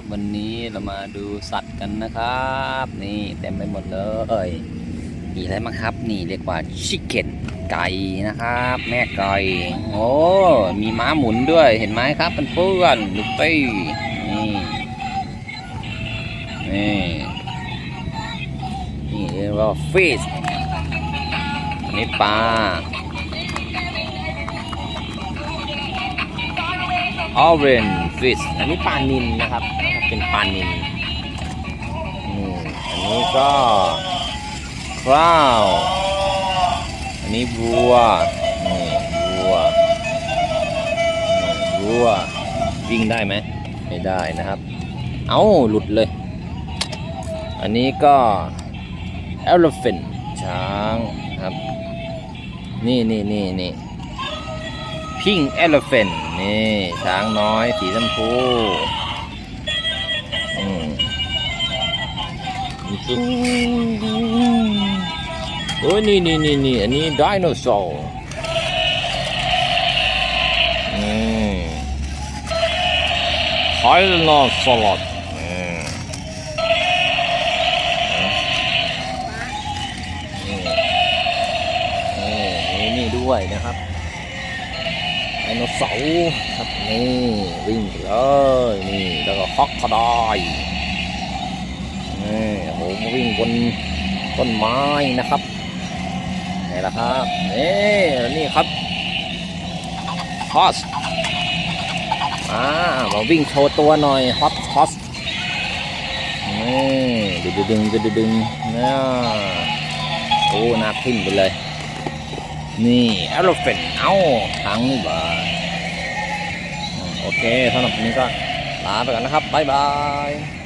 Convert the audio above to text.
บวันนี้เรามาดูสัตว์กันนะครับ นี่เต็มไปหมดเลยมีอะไรบ้างครับ นี่เรียกว่าชิคเก้นไก่นะครับ แม่ไก่โอ้มีม้าหมุนด้วยเห็นไหมครับเป็นเพื่อนๆดูตี้นี่นี่นี่เรียกว่าฟิชอันนี้ปลาออร์เรน orange fish อันนี้ปลานินนะครับ เป็นปลานินอันนี้ก็ crow อันนี้บัวนี่บัวนี่บัววิ่งได้ไหมไม่ได้นะครับ เอาหลุดเลย อันนี้ก็ elephant ช้างครับ นี่นี่นี่นี่ พิงเอลเฟนนี่ช้างน้อยสีชมพูอืมโอ้ยนี่นี่นี่นี่อันนี้ไดโนเสาร์นี่ไทโนสลอดนี่นี่นี่ด้วยนะครับ ไดโนเสาร์ครับนี่วิ่งเลยนี่แล้วก็ฮอกคอดอยนี่โหมาวิ่งบนต้นไม้นะครับนี่แหละครับนี่นี่ครับฮอสอ่ามาวิ่งโชว์ตัวหน่อยฮอตฮอสนี่ดึงดึงดึงดึงดึงเนี่ยโอ้หน้าทิ่มไปเลย นี่เอลูฟเฟนเอ้าทางนี่บ่ายโอเคสำหรับวันนี้ก็ลาไปก่อนนะครับ บ๊ายบาย